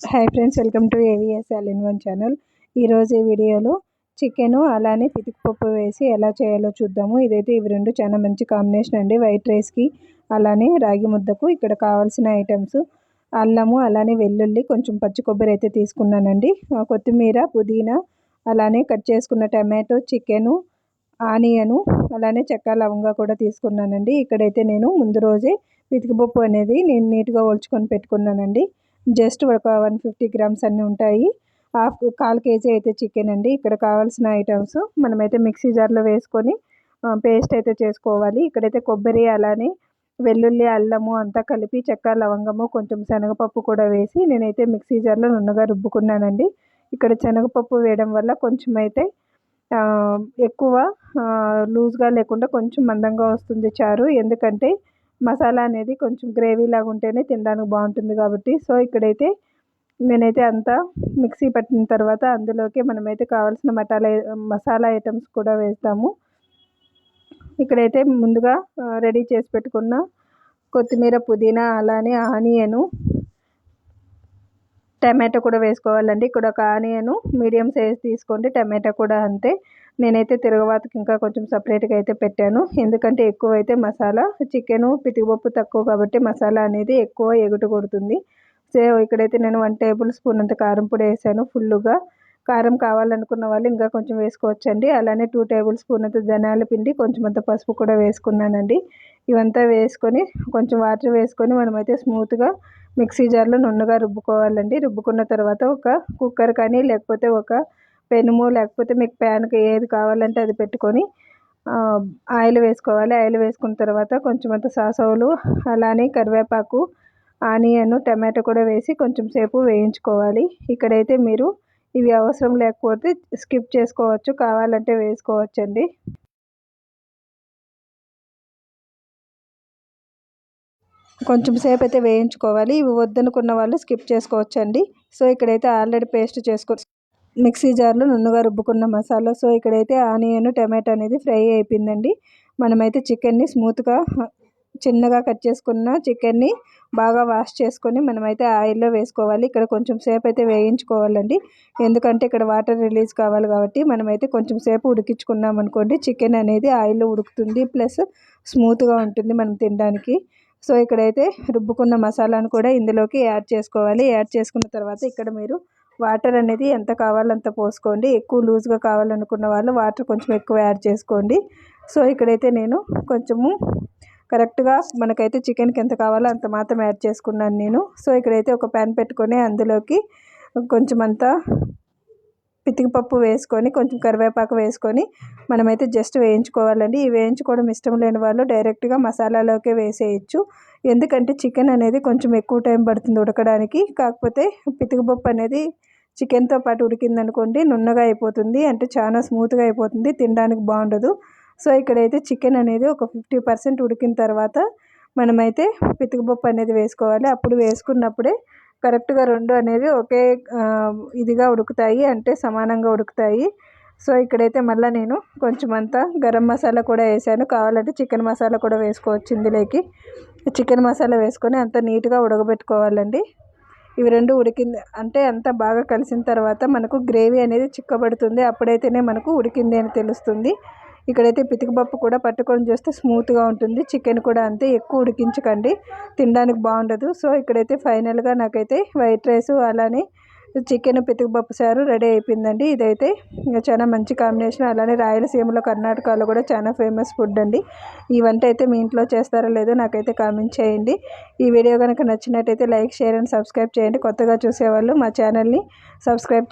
Hi friends welcome to AVS all in one channel ఈరోజు ఈ వీడియోలో చికెను అలానే పితికిపప్పు వేసి ఎలా చేయాలో చూద్దాము. ఇదైతే ఇవి రెండు చాలా మంచి కాంబినేషన్ అండి. వైట్ రైస్కి అలానే రాగి ముద్దకు ఇక్కడ కావాల్సిన ఐటమ్స్ అల్లము అలానే వెల్లుల్లి కొంచెం పచ్చి కొబ్బరి అయితే తీసుకున్నానండి. కొత్తిమీర పుదీనా అలానే కట్ చేసుకున్న టమాటో చికెను ఆనియను అలానే చెక్క లవంగా కూడా తీసుకున్నానండి. ఇక్కడైతే నేను ముందు రోజే పితికిపప్పు అనేది నేను నీట్గా ఒలుచుకొని పెట్టుకున్నానండి. జస్ట్ ఒక వన్ ఫిఫ్టీ గ్రామ్స్ అన్నీ ఉంటాయి. హాఫ్ కాల్ కేజీ అయితే చికెన్ అండి. ఇక్కడ కావాల్సిన ఐటమ్స్ మనమైతే మిక్సీ జార్లో వేసుకొని పేస్ట్ అయితే చేసుకోవాలి. ఇక్కడైతే కొబ్బరి అలానే వెల్లుల్లి అల్లము అంతా కలిపి చెక్క లవంగము కొంచెం శనగపప్పు కూడా వేసి నేనైతే మిక్సీ జార్లో నున్నగా రుబ్బుకున్నానండి. ఇక్కడ శనగపప్పు వేయడం వల్ల కొంచెం అయితే ఎక్కువ లూజ్గా లేకుండా కొంచెం మందంగా వస్తుంది చారు. ఎందుకంటే మసాలా అనేది కొంచెం గ్రేవీ లాగా ఉంటేనే తినడానికి బాగుంటుంది కాబట్టి. సో ఇక్కడైతే నేనైతే అంతా మిక్సీ పట్టిన తర్వాత అందులోకి మనమైతే కావాల్సిన మటాల మసాలా ఐటమ్స్ కూడా వేస్తాము. ఇక్కడైతే ముందుగా రెడీ చేసి పెట్టుకున్న కొత్తిమీర పుదీనా అలానే ఆనియను టమాటో కూడా వేసుకోవాలండి. ఇక్కడ ఒక ఆనియను మీడియం సైజ్ తీసుకోండి. టమాటో కూడా అంతే. నేనైతే తిరగవాతకి ఇంకా కొంచెం సపరేట్గా అయితే పెట్టాను. ఎందుకంటే ఎక్కువ అయితే మసాలా చికెను పితికిపప్పు తక్కువ కాబట్టి మసాలా అనేది ఎక్కువ ఎగుటు కొడుతుంది సో ఇక్కడైతే నేను వన్ టేబుల్ స్పూన్ అంత కారం పొడి వేసాను ఫుల్గా కారం కావాలనుకున్న వాళ్ళు ఇంకా కొంచెం వేసుకోవచ్చండి. అలానే టూ టేబుల్ స్పూన్ అంత ధనియాల పిండి కొంచెం అంత పసుపు కూడా వేసుకున్నానండి. ఇవంతా వేసుకొని కొంచెం వాటర్ వేసుకొని మనమైతే స్మూత్గా మిక్సీ జార్లో నున్నగా రుబ్బుకోవాలండి. రుబ్బుకున్న తర్వాత ఒక కుక్కర్ కానీ లేకపోతే ఒక పెనుము లేకపోతే మీకు ప్యాన్కి ఏది కావాలంటే అది పెట్టుకొని ఆయిల్ వేసుకోవాలి. ఆయిల్ వేసుకున్న తర్వాత కొంచెం అంత సాసవులు అలానే కరివేపాకు ఆనియన్ టమాటో కూడా వేసి కొంచెం సేపు వేయించుకోవాలి. ఇక్కడైతే మీరు ఇవి అవసరం లేకపోతే స్కిప్ చేసుకోవచ్చు. కావాలంటే వేసుకోవచ్చండి. కొంచెం సేపు అయితే వేయించుకోవాలి. ఇవి వద్దనుకున్న వాళ్ళు స్కిప్ చేసుకోవచ్చండి. సో ఇక్కడైతే ఆల్రెడీ పేస్ట్ చేసుకో మిక్సీ జార్లో నున్నుగా రుబ్బుకున్న మసాలా. సో ఇక్కడైతే ఆనియన్ టమాటో అనేది ఫ్రై అయిపోయిందండి. మనమైతే చికెన్ని స్మూత్గా చిన్నగా కట్ చేసుకున్న చికెన్ని బాగా వాష్ చేసుకొని మనమైతే ఆయిల్లో వేసుకోవాలి. ఇక్కడ కొంచెం సేపు అయితే వేయించుకోవాలండి. ఎందుకంటే ఇక్కడ వాటర్ రిలీజ్ కావాలి కాబట్టి మనమైతే కొంచెం సేపు ఉడికించుకున్నాం అనుకోండి చికెన్ అనేది ఆయిల్లో ఉడుకుతుంది ప్లస్ స్మూత్గా ఉంటుంది మనం తినడానికి. సో ఇక్కడైతే రుబ్బుకున్న మసాలాను కూడా ఇందులోకి యాడ్ చేసుకోవాలి. యాడ్ చేసుకున్న తర్వాత ఇక్కడ మీరు వాటర్ అనేది ఎంత కావాలో అంత పోసుకోండి. ఎక్కువ లూజ్గా కావాలనుకున్న వాళ్ళు వాటర్ కొంచెం ఎక్కువ యాడ్ చేసుకోండి. సో ఇక్కడైతే నేను కొంచెము కరెక్ట్గా మనకైతే చికెన్కి ఎంత కావాలో అంత మాత్రం యాడ్ చేసుకున్నాను నేను. సో ఇక్కడైతే ఒక ప్యాన్ పెట్టుకొని అందులోకి కొంచెం అంతా పితికిపప్పు వేసుకొని కొంచెం కరివేపాకు వేసుకొని మనమైతే జస్ట్ వేయించుకోవాలండి. ఈ వేయించుకోవడం ఇష్టం లేని వాళ్ళు డైరెక్ట్గా మసాలాలోకే వేసేయచ్చు. ఎందుకంటే చికెన్ అనేది కొంచెం ఎక్కువ టైం పడుతుంది ఉడకడానికి. కాకపోతే పితికిపప్పు అనేది చికెన్తో పాటు ఉడికిందనుకోండి నున్నగా అయిపోతుంది అంటే చాలా స్మూత్గా అయిపోతుంది తినడానికి బాగుండదు. సో ఇక్కడైతే చికెన్ అనేది ఒక ఫిఫ్టీ పర్సెంట్ ఉడికిన తర్వాత మనమైతే పితికిపప్పు అనేది వేసుకోవాలి. అప్పుడు వేసుకున్నప్పుడే కరెక్ట్గా రెండు అనేవి ఒకే ఇదిగా ఉడుకుతాయి అంటే సమానంగా ఉడుకుతాయి. సో ఇక్కడైతే మళ్ళీ నేను కొంచెం అంతా గరం మసాలా కూడా వేసాను. కావాలంటే చికెన్ మసాలా కూడా వేసుకోవచ్చు ఇందులోకి. చికెన్ మసాలా వేసుకొని అంత నీట్గా ఉడకబెట్టుకోవాలండి. ఇవి రెండు ఉడికింది అంటే అంత బాగా కలిసిన తర్వాత మనకు గ్రేవీ అనేది చిక్కబడుతుంది. అప్పుడైతేనే మనకు ఉడికింది అని తెలుస్తుంది. ఇక్కడైతే పితికిపప్పు కూడా పట్టుకొని చూస్తే స్మూత్గా ఉంటుంది. చికెన్ కూడా అంతే ఎక్కువ ఉడికించకండి. తినడానికి బాగుండదు. సో ఇక్కడైతే ఫైనల్గా నాకైతే వైట్ రైస్ అలానే చికెన్ పితికిపప్పు సారు రెడీ అయిపోయిందండి. ఇదైతే చాలా మంచి కాంబినేషన్. అలానే రాయలసీమలో కర్ణాటకలో కూడా చాలా ఫేమస్ ఫుడ్ అండి. ఈ వంట అయితే మీ ఇంట్లో చేస్తారో లేదో నాకైతే కామెంట్ చేయండి. ఈ వీడియో కనుక నచ్చినట్టయితే లైక్ షేర్ అండ్ సబ్స్క్రైబ్ చేయండి. కొత్తగా చూసేవాళ్ళు మా ఛానల్ని సబ్స్క్రైబ్